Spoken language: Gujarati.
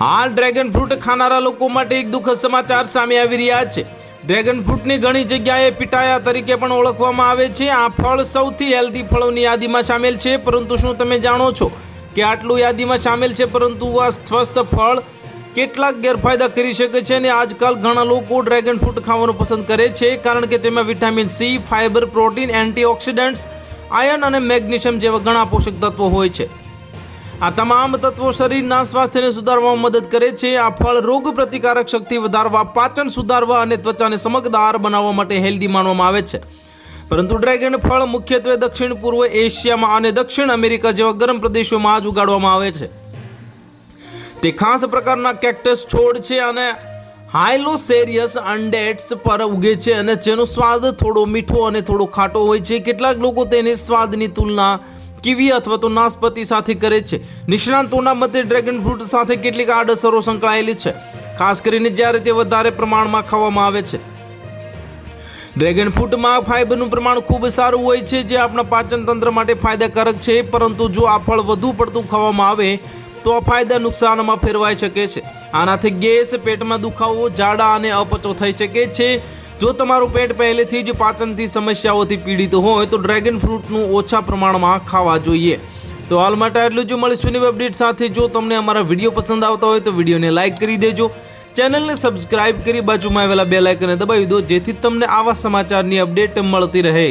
હાલ ડ્રેગન ફ્રૂટ ખાનારા લોકો માટે એક દુઃખદ સમાચાર સામે આવી રહ્યા છે. ડ્રેગન ફ્રૂટની ઘણી જગ્યાએ પિટાયા તરીકે પણ ઓળખવામાં આવે છે. આ ફળ સૌથી હેલ્ધી ફળોની યાદીમાં સામેલ છે. પરંતુ શું તમે જાણો છો કે આટલું યાદીમાં સામેલ છે? પરંતુ આ સ્વસ્થ ફળ કેટલાક ગેરફાયદા કરી શકે છે અને આજકાલ ઘણા લોકો ડ્રેગન ફ્રૂટ ખાવાનું પસંદ કરે છે. કારણ કે તેમાં vitamin C fibre protein, antioxidants iron અને મેગ્નેશિયમ જેવા ઘણા પોષક તત્વો હોય છે. આ તમામ તત્વો શરીરના સ્વાસ્થ્યને સુધારવામાં મદદ કરે છે. આ ફળ રોગ પ્રતિકારક શક્તિ વધારવા, પાચન સુધારવા અને ત્વચાને સમકદાર બનાવવા માટે હેલ્ધી માનવામાં આવે છે. પરંતુ ડ્રેગન ફળ મુખ્યત્વે દક્ષિણ પૂર્વ એશિયામાં અને દક્ષિણ અમેરિકા જેવા ગરમ પ્રદેશોમાં જ ઉગાડવામાં આવે છે. તે ખાસ પ્રકારના કેક્ટસ છોડ છે અને હાઇલોસેરિયસ અંડેટ્સ પર ઉગે છે અને જેનો સ્વાદ થોડો મીઠો અને થોડો ખાટો હોય છે. કેટલાક લોકો તેની સ્વાદની તુલના કીવી અથવા તો નાસપતિ સાથે કરે છે. નિષ્ણાંતોના મતે ડ્રેગન ફ્રૂટ સાથે કેટલીક આડઅસરો સંકળાયેલી છે. ખાસ કરીને જ્યારે તે વધારે પ્રમાણમાં ખાવામાં આવે છે. ડ્રેગન ફ્રૂટમાં ફાઇબરનું પ્રમાણ ખૂબ સારું હોય છે, જે આપણા પાચન તંત્ર માટે ફાયદાકારક છે, પરંતુ જો આ ફળ વધુ પડતું ખાવામાં આવે, તો આ ફાયદા નુકસાનમાં ફેરવાઈ શકે છે. આનાથી ગેસ, પેટમાં દુખાવો, ઝાડા અને અપચો થઈ શકે છે. જો તમારું પેટ પહેલેથી જ પાચનથી સમસ્યાઓથી પીડિત હોય તો ડ્રેગન ફ્રૂટનું ઓછા પ્રમાણમાં ખાવા જોઈએ. તો હાલ માટે આટલું જ મળીશું નવી અપડેટ સાથે. જો તમને અમારા વીડિયો પસંદ આવતા હોય તો વિડીયોને લાઇક કરી દેજો. ચેનલને સબસ્ક્રાઇબ કરી બાજુમાં આવેલા બે લાઇકને દબાવી દો જેથી તમને આવા સમાચારની અપડેટ મળતી રહે.